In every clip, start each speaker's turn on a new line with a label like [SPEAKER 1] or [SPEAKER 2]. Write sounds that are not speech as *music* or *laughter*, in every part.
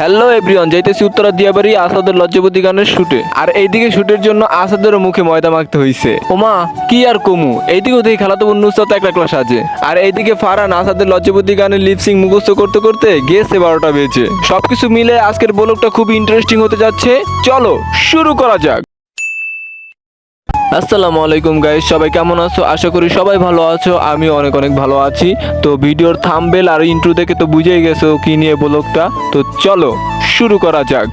[SPEAKER 1] Hello everyone যাইতেছি উত্তরা দিয়াবাড়ি আসাদের লজ্জাপতি গানের শুটে। আর এইদিকে শুটের জন্য আসাদেরও মুখে ময়দা মাখতে হয়েছে ওমা, কি আর কমু? এইদিকে ওদের খেলা তো অন্য একটা ক্লাস আছে। আর এইদিকে ফারান আসাদের লজ্জাপতি গানের লিপসিং মুখস্থ করতে করতে গেছে বারোটা বেজে। সবকিছু মিলে আজকের ব্লগটা খুব ইন্টারেস্টিং হতে যাচ্ছে। চলো, শুরু করা যাক। আসসালামু আলাইকুম গাইস সবাই কেমন আছো? আশা করি সবাই ভালো আছো আমি অনেক অনেক ভালো আছি। তো ভিডিওর থাম্বেল আর ইন্ট্রো দেখে তো বুঝেই গেছো কি নিয়ে ব্লগটা। তো চলো, শুরু করা যাক।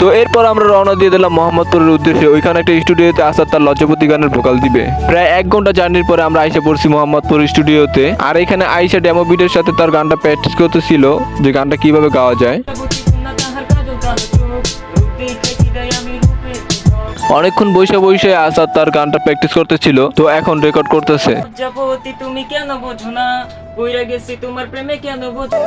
[SPEAKER 1] তো এরপর আমরা রওনা দিয়ে দিলাম মোহাম্মদপুরের উদ্দেশ্যে। ওইখানে একটা স্টুডিওতে আসার তার লজ্জাপতি গানের ভোকাল দিবে। প্রায় এক ঘণ্টা জার্নির পরে আমরা আইসা পড়ছি মোহাম্মদপুর স্টুডিওতে আর এখানে আইসা ডেমো বিটের সাথে তার গানটা প্র্যাকটিস করতেছিল যে গানটা কীভাবে গাওয়া যায়। অনেকক্ষণ বসে বসে আসাদ তার গানটা প্র্যাকটিস করতেছিল, তো এখন রেকর্ড করতেছে।
[SPEAKER 2] তুমি কেন বোঝো না? বইরা গেছি তোমার প্রেমে কেন বোঝো?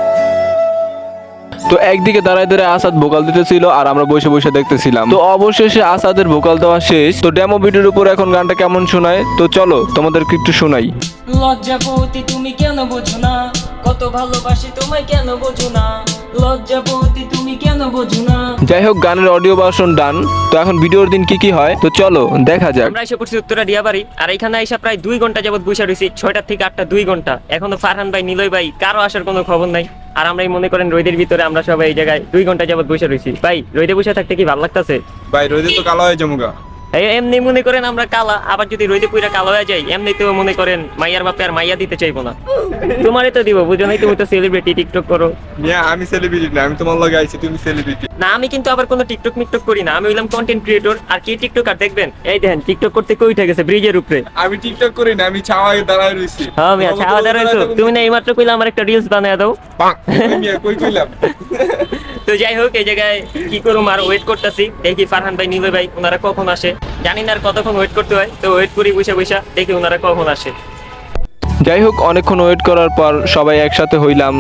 [SPEAKER 1] তো একদিকে দাঁড়ায় দাঁড়ায় আসাদ ভোকাল দিতেছিল আর আমরা বসে বসে দেখতেছিলাম। তো অবশেষে আসাদের ভোকাল দেওয়া শেষ। তো ডেমো ভিডিওর উপর এখন গানটা কেমন শোনায়? তো চলো তোমাদেরকে একটু শোনাই।
[SPEAKER 2] লজ্জাপতি তুমি কেন বোঝো না? কত ভালোবাসি তোমায় কেন বোঝো না? লজ্জাপতি তুমি কেন বোঝো না?
[SPEAKER 1] যাই হোক গানের অডিও ভার্সন ডান তো এখন ভিডিওর দিন কি কি হয়? তো চলো দেখা যাক।
[SPEAKER 2] আমরা এসে পড়ছি উত্তরা দিয়াবাড়ি আর এখানে এসে প্রায় দুই ঘণ্টা যাবত বসে রয়েছি। ছয়টা থেকে আটটা দুই ঘণ্টা। এখনও ফারহান ভাই নিলয় ভাই কারও আসার কোনো খবর নাই। আর আমরা মনে করেন রোদের ভিতরে আমরা সবাই এই জায়গায় দুই ঘণ্টা যাবত বসে রয়েছি। ভাই, রোদে বসে থাকতে কি ভালো লাগতেছে?
[SPEAKER 3] ভাই, রোদে তো কালো হয়ে
[SPEAKER 2] এই এমনি মনে করেন আমরা কালা আবার যদি রোদে পুইরা কালো হয়ে যাই এমনিতেও মনে করেন মাইয়ার বাপে আর মাইয়া দিতে চাইব না। তোমারই তো দিব বুঝো নাই? তুমি তো সেলিব্রিটি টিকটক করো।
[SPEAKER 3] আমি সেলিব্রিটি না আমি তোমার লগে আইছি তুমি সেলিব্রিটি
[SPEAKER 2] না আমি কিন্তু আবার কোনো টিকটক মিকটক করি না আমি হইলাম কন্টেন্ট ক্রিয়েটর আর কি টিকটক আর দেখবেন? এই দেখেন টিকটক করতে কই উঠে গেছে? ব্রিজের উপরে।
[SPEAKER 3] আমি টিকটক করি না আমি ছাওয়ায় দাঁড়ায় রইছি।
[SPEAKER 2] হ্যাঁ মিয়া ছাওয়া দাঁড়াইছো তুমি না এইমাত্র কইলা আমার একটা রিলস বানায় দাও।
[SPEAKER 3] মিয়া কই কইলাম? *laughs*
[SPEAKER 2] তো যাই হোক, এই জায়গায় কি করুম আর ওয়েট করতেছি। দেখি ফারহান ভাই নিবে ভাই ওনারা কখন আসে? জানি না আর কতক্ষণ ওয়েট করতে হয়, তো ওয়েট করি, বসে বসে দেখি ওনারা কখন আসে।
[SPEAKER 1] যাই হোক, অনেকক্ষণ ওয়েট করার পর সবাই একসাথে হইলাম।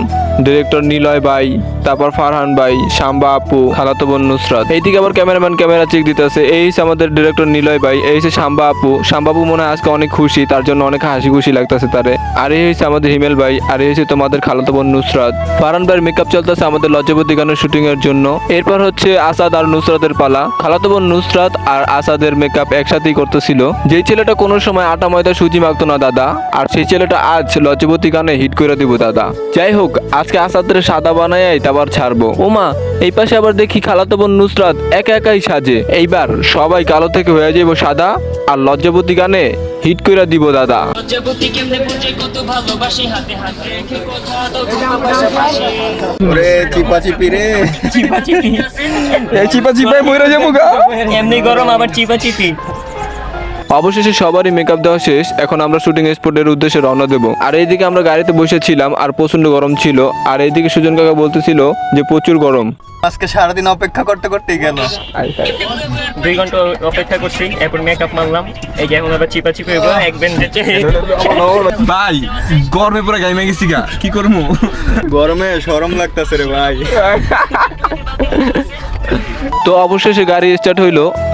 [SPEAKER 1] ডিরেক্টর নিলয় ভাই তারপর ফারহান ভাই শাম্বা আপু খালাতো বোন নুসরাত এইদিকে আবার ক্যামেরাম্যান ক্যামেরা চেক দিতেছে। এই হচ্ছে আমাদের ডিরেক্টর নিলয় ভাই এই হচ্ছে শাম্বা আপু শাম্বা আপু মনে হয় আজকে অনেক খুশি, তার জন্য অনেক হাসি খুশি লাগতেছে তারে। আর এই হচ্ছে আমাদের হিমেল ভাই, আর এই হচ্ছে তোমাদের খালাতো বোন নুসরাত ফারহান ভাইয়ের মেকআপ চলতেছে আমাদের লজ্জাপতি গানের শুটিং এর জন্য। এরপর হচ্ছে আসাদ আর নুসরাতের পালা। খালাতো বোন নুসরাত আর আসাদের মেকআপ একসাথেই করতেছিল। যেই ছেলেটা কোনো সময় আটা ময়দা সুজি মাগতো না দাদা, আর সেই ছেলেটা আজ লজ্জাপতি গানে হিট করে দিব দাদা। যাই হোক আজকে আসাদের সাদা বানাই তারপর ছাড়বো। ওমা এই পাশে আবার দেখি খালাতো বোন নুসরাত একা একাই সাজে। এইবার সবাই কালো থেকে হয়ে যাব সাদা আর লজ্জাপতি গানে হিট করে দিব দাদা।
[SPEAKER 2] লজ্জাপতি কেমনে বুঝে কত ভালোবাসি হাতে হাতে রেখে কথা দাও পাশাপাশি
[SPEAKER 3] ওরে চিপা চিপি রে।
[SPEAKER 2] চিপা
[SPEAKER 3] এই চিপা মইরা যাব গা।
[SPEAKER 2] এমনি গরম আবার চিপা চিপি
[SPEAKER 1] অবশেষে সবারই মেকআপ দেওয়া শেষ। এখন আমরা শুটিং স্পটের উদ্দেশ্যে রওনা দেবো। আর এইদিকে আমরা গাড়িতে বসেছিলাম আর প্রচণ্ড গরম ছিল। আর এইদিকে সুজন কাকা বলতেছিল যে প্রচুর গরম।
[SPEAKER 4] আজকে সারাদিন অপেক্ষা করতে করতেই গেল।
[SPEAKER 2] দুই ঘণ্টা অপেক্ষা করছি এখন মেকআপ মারলাম। এই যে এখন আবার চিপা চিপি হইব এক বেন্ডেছে
[SPEAKER 3] ভাই গরমে পুরো গাইমে গেছি গা। কি করমু
[SPEAKER 4] গরমে সরম লাগতাছে রে ভাই।
[SPEAKER 1] তো অবশেষে গাড়ি স্টার্ট হইল।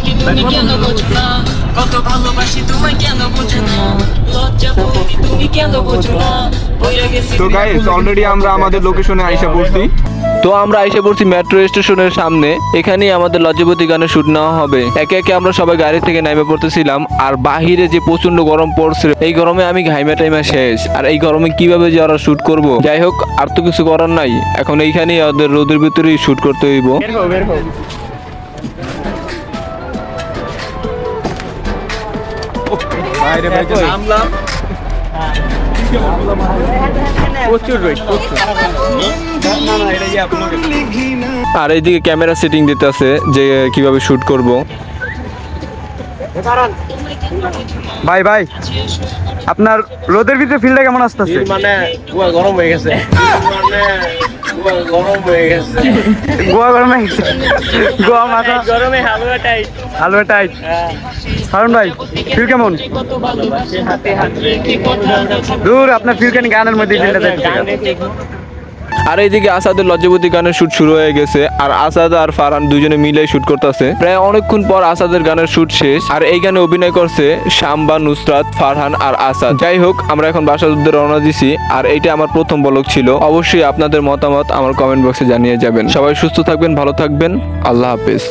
[SPEAKER 4] আমরা
[SPEAKER 2] তুমি কেন বোঝো না কত ভালোবাসি তোমায় কেন বোঝো না লজ্জাপতি তুমি কেন বোঝো না
[SPEAKER 3] তো গাইস অলরেডি আমরা আমাদের লোকেশনে আইসা পড়ছি।
[SPEAKER 1] তো আমরা এসে পড়ছি মেট্রো স্টেশনের সামনে। এখানেই আমাদের লজ্জাপতি গানের শুট নেওয়া হবে। একে একে আমরা সবাই গাড়ি থেকে নেমে পড়তেছিলাম। আর বাহিরে যে প্রচণ্ড গরম পড়ছে এই গরমে আমি ঘাইমা টাইমা শেষ। আর এই গরমে কীভাবে যে ওরা শুট করব? যাই হোক আর তো কিছু করার নাই। এখন এইখানেই ওদের রোদের ভিতরেই শুট করতে হইব।
[SPEAKER 3] বাইরে বাইরে নামলাম।
[SPEAKER 2] প্রচুর প্রচুর।
[SPEAKER 1] আর এইদিকে ক্যামেরা সেটিং দিতে আছে যে কীভাবে শুট করব।
[SPEAKER 5] ভাই ভাই আপনার রোদের ভিতরে ফিলটা কেমন আসতেছে?
[SPEAKER 4] মানে গরম হয়ে গেছে। *laughs* মানে গরম হয়ে গেছে।
[SPEAKER 5] গোয়া গরমে গেছে। গোয়া মাথা।
[SPEAKER 2] গরমে হালুয়াটাই
[SPEAKER 5] হালুয়া টাইট। হারুন ভাই ফিল কেমন?
[SPEAKER 2] হাতে হাতে
[SPEAKER 5] দূর আপনার ফিল কেন গানের মধ্যে ফিলটা
[SPEAKER 1] আর এইদিকে আসাদের লজ্জাবতী গানের শুট শুরু হয়ে গেছে, আর আসাদ আর ফারহান দুজনে মিলে শুট করতেছে। প্রায় অনেকক্ষণ পর আসাদের গানের শুট শেষ, আর এই গানে অভিনয় করছে শাম্বা, নুসরাত, ফারহান আর আসাদ। যাই হোক, আমরা এখন বাসার উদ্দেশ্যে রওনা দিছি, আর এইটা আমার প্রথম বলক ছিল। অবশ্যই আপনাদের মতামত আমার কমেন্ট বক্সে জানিয়ে যাবেন। সবাই সুস্থ থাকবেন, ভালো থাকবেন। আল্লাহ হাফেজ।